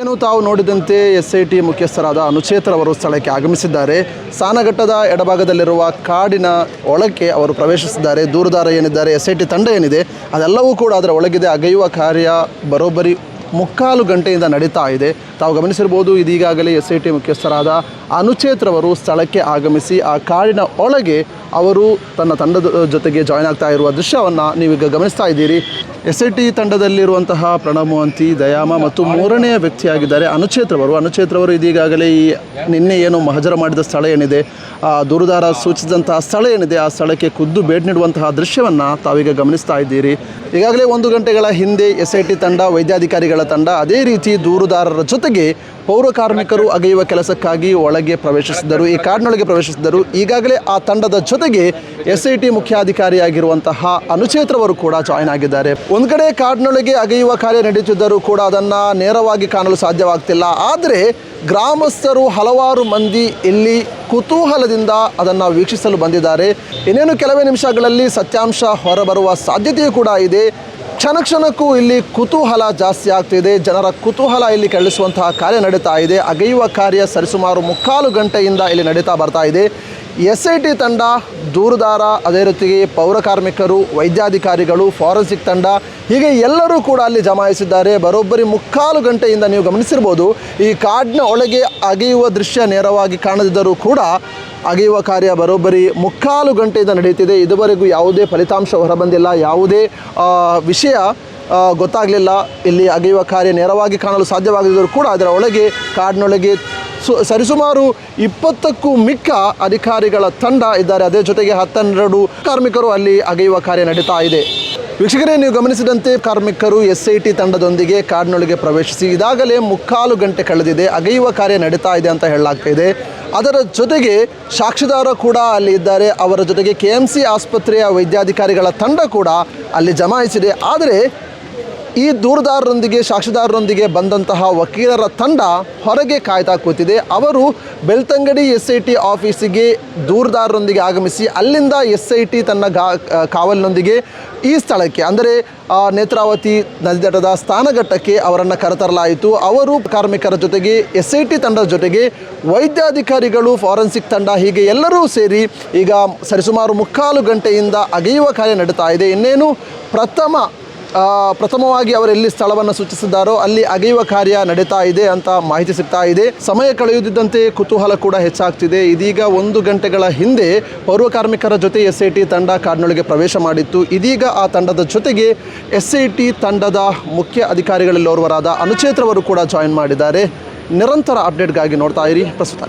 ಏನು ತಾವು ನೋಡಿದಂತೆ ಎಸ್ ಐ ಟಿ ಮುಖ್ಯಸ್ಥರಾದ ಅನುಚೇತರವರು ಸ್ಥಳಕ್ಕೆ ಆಗಮಿಸಿದ್ದಾರೆ. ಸಾನಘಟ್ಟದ ಎಡಭಾಗದಲ್ಲಿರುವ ಕಾಡಿನ ಒಳಕ್ಕೆ ಅವರು ಪ್ರವೇಶಿಸಿದ್ದಾರೆ. ದೂರದಾರ ಏನಿದ್ದಾರೆ ಎಸ್ ಐ ಟಿ ತಂಡ ಏನಿದೆ, ಅದೆಲ್ಲವೂ ಕೂಡ ಅದರ ಒಳಗಿದೆ. ಅಗೆಯುವ ಕಾರ್ಯ ಬರೋಬ್ಬರಿ ಮುಕ್ಕಾಲು ಗಂಟೆಯಿಂದ ನಡೀತಾ ಇದೆ. ತಾವು ಗಮನಿಸಿರ್ಬೋದು ಇದೀಗಾಗಲೇ ಎಸ್ ಐ ಟಿ ಮುಖ್ಯಸ್ಥರಾದ ಅನುಚೇತ್ರವರು ಸ್ಥಳಕ್ಕೆ ಆಗಮಿಸಿ, ಆ ಕಾಡಿನ ಒಳಗೆ ಅವರು ತನ್ನ ತಂಡದ ಜೊತೆಗೆ ಜಾಯ್ನ್ ಆಗ್ತಾ ಇರುವ ದೃಶ್ಯವನ್ನು ನೀವೀಗ ಗಮನಿಸ್ತಾ ಇದ್ದೀರಿ. ಎಸ್ ಐ ಟಿ ತಂಡದಲ್ಲಿರುವಂತಹ ಪ್ರಣವ್ ಮೋಹಂತಿ, ದಯಾಮ ಮತ್ತು ಮೂರನೆಯ ವ್ಯಕ್ತಿಯಾಗಿದ್ದಾರೆ. ಅನುಚೇತ್ರವರು ಅನುಚೇತ್ರವರು ಇದೀಗಾಗಲೇ ಈ ನಿನ್ನೆ ಏನು ಮಹಜರ ಮಾಡಿದ ಸ್ಥಳ ಏನಿದೆ? ದೂರುದಾರ ಸೂಚಿಸಿದಂತಹ ಸ್ಥಳ ಏನಿದೆ, ಆ ಸ್ಥಳಕ್ಕೆ ಖುದ್ದು ಭೇಟಿ ನೀಡುವಂತಹ ದೃಶ್ಯವನ್ನು ತಾವೀಗ ಗಮನಿಸ್ತಾ ಇದ್ದೀರಿ. ಈಗಾಗಲೇ ಒಂದು ಗಂಟೆಗಳ ಹಿಂದೆ ಎಸ್ ಐ ಟಿ ತಂಡ, ವೈದ್ಯಾಧಿಕಾರಿಗಳ ತಂಡ ಅದೇ ರೀತಿ ದೂರುದಾರರ ಜೊತೆಗೆ ಪೌರ ಕಾರ್ಮಿಕರು ಅಗೆಯುವ ಕೆಲಸಕ್ಕಾಗಿ ಒಳಗೆ ಪ್ರವೇಶಿಸಿದ್ದರು, ಈ ಕಾಡಿನೊಳಗೆ ಪ್ರವೇಶಿಸಿದ್ದರು. ಈಗಾಗಲೇ ಆ ತಂಡದ ಜೊತೆಗೆ ಎಸ್ ಐ ಟಿ ಮುಖ್ಯಾಧಿಕಾರಿಯಾಗಿರುವಂತಹ ಅನುಚೇತ್ರವರು ಕೂಡ ಜಾಯ್ನ್ ಆಗಿದ್ದಾರೆ. ಒಂದು ಕಡೆ ಕಾಡಿನೊಳಗೆ ಅಗೆಯುವ ಕಾರ್ಯ ನಡೆಯುತ್ತಿದ್ದರೂ ಕೂಡ ಅದನ್ನು ನೇರವಾಗಿ ಕಾಣಲು ಸಾಧ್ಯವಾಗ್ತಿಲ್ಲ. ಆದರೆ ಗ್ರಾಮಸ್ಥರು ಹಲವಾರು ಮಂದಿ ಇಲ್ಲಿ ಕುತೂಹಲದಿಂದ ಅದನ್ನು ವೀಕ್ಷಿಸಲು ಬಂದಿದ್ದಾರೆ. ಇನ್ನೇನು ಕೆಲವೇ ನಿಮಿಷಗಳಲ್ಲಿ ಸತ್ಯಾಂಶ ಹೊರಬರುವ ಸಾಧ್ಯತೆಯೂ ಕೂಡ ಇದೆ. ಕ್ಷಣ ಕ್ಷಣಕ್ಕೂ ಇಲ್ಲಿ ಕುತೂಹಲ ಜಾಸ್ತಿ ಆಗ್ತಿದೆ ಜನರ ಕುತೂಹಲ ಇಲ್ಲಿ ಕೆರಳಿಸುವಂತಹ ಕಾರ್ಯ ನಡೀತಾ ಇದೆ. ಅಗೆಯುವ ಕಾರ್ಯ ಸರಿಸುಮಾರು ಮುಕ್ಕಾಲು ಗಂಟೆಯಿಂದ ಇಲ್ಲಿ ನಡೀತಾ ಬರ್ತಾ ಇದೆ. ಎಸ್ ಐ ಟಿ ತಂಡ, ದೂರುದಾರ, ಅದೇ ರೀತಿಗೆ ಪೌರ ಕಾರ್ಮಿಕರು, ವೈದ್ಯಾಧಿಕಾರಿಗಳು, ಫಾರೆನ್ಸಿಕ್ ತಂಡ, ಹೀಗೆ ಎಲ್ಲರೂ ಕೂಡ ಅಲ್ಲಿ ಜಮಾಯಿಸಿದ್ದಾರೆ. ಬರೋಬ್ಬರಿ ಮುಕ್ಕಾಲು ಗಂಟೆಯಿಂದ ನೀವು ಗಮನಿಸಿರ್ಬೋದು, ಈ ಕಾಡಿನ ಒಳಗೆ ಅಗೆಯುವ ದೃಶ್ಯ ನೇರವಾಗಿ ಕಾಣದಿದ್ದರೂ ಕೂಡ ಅಗೆಯುವ ಕಾರ್ಯ ಬರೋಬ್ಬರಿ ಮುಕ್ಕಾಲು ಗಂಟೆಯಿಂದ ನಡೆಯುತ್ತಿದೆ. ಇದುವರೆಗೂ ಯಾವುದೇ ಫಲಿತಾಂಶ ಹೊರಬಂದಿಲ್ಲ. ಯಾವುದೇ ವಿಷಯ ಗೊತ್ತಾಗಲಿಲ್ಲ. ಇಲ್ಲಿ ಅಗೆಯುವ ಕಾರ್ಯ ನೇರವಾಗಿ ಕಾಣಲು ಸಾಧ್ಯವಾಗದಿದ್ದರೂ ಕೂಡ ಅದರ ಒಳಗೆ, ಕಾಡಿನೊಳಗೆ ಸು ಸರಿಸುಮಾರು ಇಪ್ಪತ್ತಕ್ಕೂ ಮಿಕ್ಕ ಅಧಿಕಾರಿಗಳ ತಂಡ ಇದ್ದಾರೆ. ಅದೇ ಜೊತೆಗೆ ಹತ್ತೆರಡು ಕಾರ್ಮಿಕರು ಅಲ್ಲಿ ಅಗೆಯುವ ಕಾರ್ಯ ನಡೀತಾ ಇದೆ. ವೀಕ್ಷಕರೇ, ನೀವು ಗಮನಿಸಿದಂತೆ ಕಾರ್ಮಿಕರು ಎಸ್ ಐ ಟಿ ತಂಡದೊಂದಿಗೆ ಕಾಡಿನೊಳಗೆ ಪ್ರವೇಶಿಸಿ ಇದಾಗಲೇ ಮುಕ್ಕಾಲು ಗಂಟೆ ಕಳೆದಿದೆ. ಅಗೆಯುವ ಕಾರ್ಯ ನಡೀತಾ ಇದೆ ಅಂತ ಹೇಳಲಾಗ್ತಾ ಇದೆ. ಅದರ ಜೊತೆಗೆ ಸಾಕ್ಷಿದಾರ ಕೂಡ ಅಲ್ಲಿ ಇದ್ದಾರೆ. ಅವರ ಜೊತೆಗೆ ಕೆ ಎಂ ಸಿ ಆಸ್ಪತ್ರೆಯ ವೈದ್ಯಾಧಿಕಾರಿಗಳ ತಂಡ ಕೂಡ ಅಲ್ಲಿ ಜಮಾಯಿಸಿದೆ. ಆದರೆ ಈ ದೂರದಾರರೊಂದಿಗೆ, ಸಾಕ್ಷಿದಾರರೊಂದಿಗೆ ಬಂದಂತಹ ವಕೀಲರ ತಂಡ ಹೊರಗೆ ಕಾಯ್ತಾ ಕೂತಿದೆ. ಅವರು ಬೆಳ್ತಂಗಡಿ ಎಸ್ ಐ ಟಿ ಆಫೀಸಿಗೆ ದೂರದಾರರೊಂದಿಗೆ ಆಗಮಿಸಿ ಅಲ್ಲಿಂದ ಎಸ್ ಐ ಟಿ ತನ್ನ ಗಾ ಕಾವಲಿನೊಂದಿಗೆ ಈ ಸ್ಥಳಕ್ಕೆ, ಅಂದರೆ ನೇತ್ರಾವತಿ ನದಿದಡದ ಸ್ಥಾನಘಟ್ಟಕ್ಕೆ ಅವರನ್ನು ಕರೆತರಲಾಯಿತು. ಅವರು ಕಾರ್ಮಿಕರ ಜೊತೆಗೆ, ಎಸ್ ಐ ಟಿ ತಂಡದ ಜೊತೆಗೆ ವೈದ್ಯಾಧಿಕಾರಿಗಳು, ಫಾರೆನ್ಸಿಕ್ ತಂಡ ಹೀಗೆ ಎಲ್ಲರೂ ಸೇರಿ ಈಗ ಸರಿಸುಮಾರು ಮುಕ್ಕಾಲು ಗಂಟೆಯಿಂದ ಅಗೆಯುವ ಕಾರ್ಯ ನಡೀತಾ ಇದೆ. ಇನ್ನೇನು, ಪ್ರಥಮ ಪ್ರಥಮವಾಗಿ ಅವರು ಎಲ್ಲಿ ಸ್ಥಳವನ್ನು ಸೂಚಿಸಿದ್ದಾರೋ ಅಲ್ಲಿ ಅಗೆಯುವ ಕಾರ್ಯ ನಡೀತಾ ಇದೆ ಅಂತ ಮಾಹಿತಿ ಸಿಗ್ತಾ ಇದೆ. ಸಮಯ ಕಳೆಯುತ್ತಿದ್ದಂತೆ ಕುತೂಹಲ ಕೂಡ ಹೆಚ್ಚಾಗ್ತಿದೆ. ಇದೀಗ ಒಂದು ಗಂಟೆಗಳ ಹಿಂದೆ ಪೌರ ಕಾರ್ಮಿಕರ ಜೊತೆ ಎಸ್ ಐ ಟಿ ತಂಡ ಕಾಡಿನೊಳಗೆ ಪ್ರವೇಶ ಮಾಡಿತ್ತು. ಇದೀಗ ಆ ತಂಡದ ಜೊತೆಗೆ ಎಸ್ ಐ ಟಿ ತಂಡದ ಮುಖ್ಯ ಅಧಿಕಾರಿಗಳಲ್ಲಿ ಓರ್ವರಾದ ಅನುಚೇತ್ರವರು ಕೂಡ ಜಾಯಿನ್ ಮಾಡಿದ್ದಾರೆ. ನಿರಂತರ ಅಪ್ಡೇಟ್ಗಾಗಿ ನೋಡ್ತಾ ಇರಿ. ಪ್ರಸ್ತುತ